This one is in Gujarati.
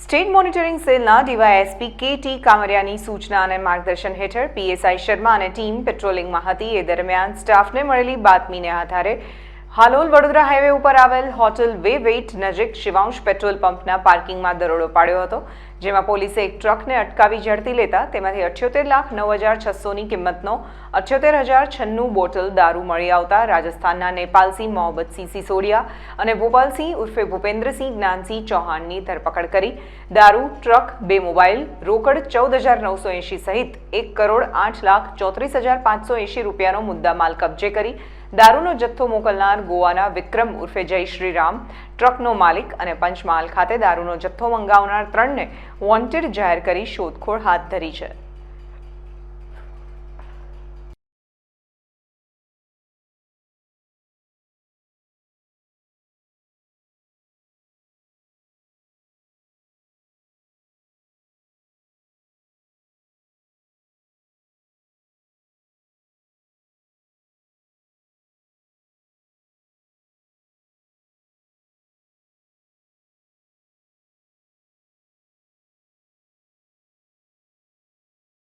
સ્ટેટ મોનિટરિંગ સેલના D Y S P K T કામરિયાની સૂચના અને માર્ગદર્શન હેઠળ પીએસઆઈ શર્મા અને ટીમ પેટ્રોલિંગમાં હતી. એ દરમિયાન સ્ટાફને મળેલી બાતમીને આધારે હાલોલ વડોદરા હાઈવે ઉપર આવેલ હોટલ વે વેઇટ નજીક શિવાંશ પેટ્રોલ પંપના પાર્કિંગમાં દરોડો પાડ્યો હતો, જેમાં પોલીસે એક ટ્રકને અટકાવી ઝડપી લેતા તેમાંથી અઠ્યોતેર લાખ નવ હજાર છસોની કિંમતનો અઠ્યોતેર હજાર છન્નું બોટલ દારૂ મળી આવતા રાજસ્થાનના નેપાલસિંહ મોહમ્મદસિંહ સિસોડિયા અને ભોપાલસિંહ ઉર્ફે ભૂપેન્દ્રસિંહ જ્ઞાનસિંહ ચૌહાણની ધરપકડ કરી. દારૂ, ટ્રક, બે મોબાઈલ, રોકડ ચૌદ હજાર નવસો એંશી સહિત એક કરોડ આઠ લાખ ચોત્રીસ હજાર પાંચસો એંશી રૂપિયાનો મુદ્દામાલ કબજે કરી દારૂનો જથ્થો મોકલનાર ગોવાના વિક્રમ ઉર્ફે જય શ્રીરામ, ટ્રકનો માલિક અને પંચમહાલ ખાતે દારૂનો જથ્થો મંગાવનાર ત્રણને વોન્ટેડ જાહેર કરી શોધખોળ હાથ ધરી છે.